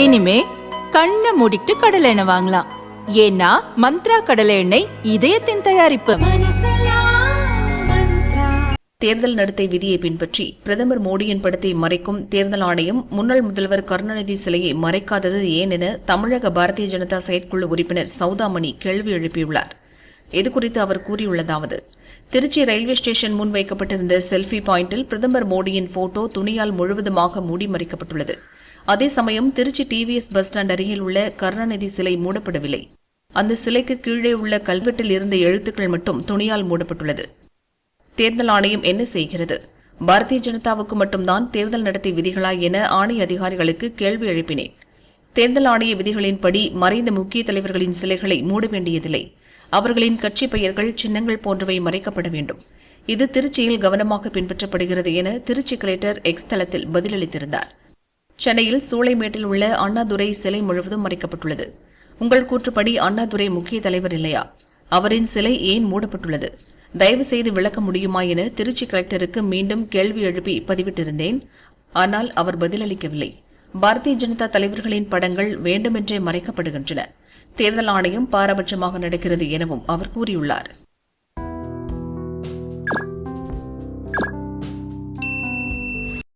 இனிமே கண்ணை மூடிட்டு கடலை எண்ணெய் வாங்கலாம். ஏன்னா மந்த்ரா கடலை எண்ணெய் இதயத்தின் தயாரிப்பு. தேர்தல் நடத்தை விதியை பின்பற்றி பிரதமர் மோடியின் படத்தை மறைக்கும் தேர்தல் ஆணையம் முன்னாள் முதல்வர் கருணாநிதி சிலையை மறைக்காதது ஏன் என தமிழக பாரதிய ஜனதா செயற்குழு உறுப்பினர் சௌதாமணி கேள்வி எழுப்பியுள்ளார். இதுகுறித்து அவர் கூறியுள்ளதாவது திருச்சி ரயில்வே ஸ்டேஷன் முன் வைக்கப்பட்டிருந்த செல்ஃபி பாயிண்டில் பிரதமர் மோடியின் போட்டோ துணியால் முழுவதுமாக மூடி மறைக்கப்பட்டுள்ளது. அதே சமயம் திருச்சி டிவிஎஸ் பஸ் ஸ்டாண்ட் அருகில் உள்ள கருணாநிதி சிலை மூடப்படவில்லை. அந்த சிலைக்கு கீழே உள்ள கல்வெட்டில் இருந்த எழுத்துக்கள் மட்டும் துணியால் மூடப்பட்டுள்ளது. தேர்தல் ஆணையம் என்ன செய்கிறது? பாரதிய ஜனதாவுக்கு மட்டும்தான் தேர்தல் நடத்தை விதிகளா என ஆணைய அதிகாரிகளுக்கு கேள்வி எழுப்பினேன். தேர்தல் ஆணைய விதிகளின்படி மறைந்த முக்கிய தலைவர்களின் சிலைகளை மூட வேண்டியதில்லை. அவர்களின் கட்சி பெயர்கள் சின்னங்கள் போன்றவை மறைக்கப்பட வேண்டும். இது திருச்சியில் கவனமாக பின்பற்றப்படுகிறது என திருச்சி கலெக்டர் எக்ஸ் தளத்தில் பதிலளித்திருந்தார். சென்னையில் சூளைமேட்டில் உள்ள அண்ணாதுரை சிலை முழுவதும் மறைக்கப்பட்டுள்ளது. உங்கள் கூற்றுப்படி அண்ணாதுரை முக்கிய தலைவர் இல்லையா? அவரின் சிலை ஏன் மூடப்பட்டுள்ளது? தயவு செய்து விளக்க முடியுமா என திருச்சி கலெக்டருக்கு மீண்டும் கேள்வி எழுப்பி பதிவிட்டிருந்தேன். ஆனால் அவர் பதிலளிக்கவில்லை. பாரதிய ஜனதா தலைவர்களின் படங்கள் வேண்டுமென்றே மறைக்கப்படுகின்றன. தேர்தல் ஆணையம் பாரபட்சமாக நடக்கிறது எனவும் அவர் கூறியுள்ளார்.